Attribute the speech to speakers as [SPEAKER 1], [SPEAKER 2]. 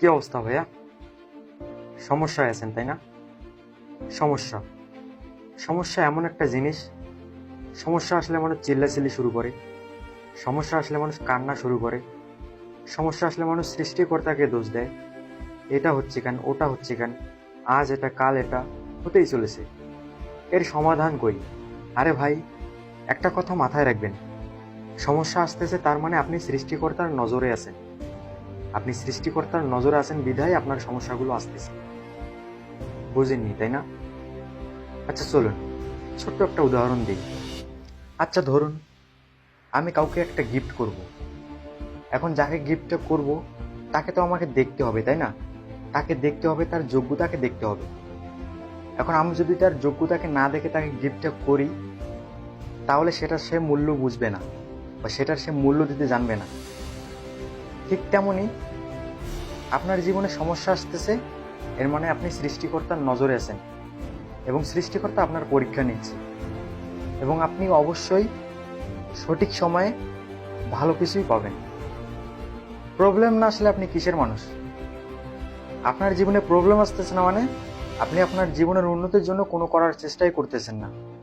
[SPEAKER 1] কি অবস্থা ভাইয়া? সমস্যায় আছেন, তাই না? সমস্যা। সমস্যা এমন একটা জিনিস, সমস্যা আসলে মানুষ চিল্লাচিল্লি শুরু করে। সমস্যা আসলে মানুষ কান্না শুরু করে। সমস্যা আসলে মানুষ সৃষ্টিকর্তাকে দোষ দেয়। এটা হচ্ছে কেন, ওটা হচ্ছে কেন, আজ এটা, কাল এটা, হতেই চলেছে। এর সমাধান কই? আরে ভাই, একটা কথা মাথায় রাখবেন। সমস্যা আসতেছে তার মানে আপনি সৃষ্টিকর্তার নজরে আছেন। আপনি সৃষ্টিকর্তার নজরে আছেন বিধায় আপনার সমস্যাগুলো আসতেছে। বুঝেননি, তাই না? আচ্ছা চলুন। ছোট্ট একটা উদাহরণ দিই। আচ্ছা ধরুন, আমি কাউকে একটা গিফট করব। এখন যাকে গিফটটা করব, তাকে তো আমাকে দেখতে হবে, তাই না? তাকে দেখতে হবে, তার যোগ্যতাকে দেখতে হবে। এখন আমি যদি তার যোগ্যতাকে না দেখে তাকে গিফটটা করি, তাহলে সেটা সে মূল্য বুঝবে না, বা সেটার সে মূল্য দিতে জানবে না। ঠিক তেমনই আপনার জীবনে সমস্যা আসতেছে, এর মানে আপনি সৃষ্টিকর্তার নজরে আছেন এবং সৃষ্টিকর্তা আপনার পরীক্ষা নিচ্ছে। এবং আপনি অবশ্যই সঠিক সময়ে ভালো কিছুই পাবেন। প্রবলেম না আসলে আপনি কিসের মানুষ? আপনার জীবনে প্রবলেম আসতেছে না মানে আপনি আপনার জীবনের উন্নতির জন্য কোনো করার চেষ্টাই করতেছেন না।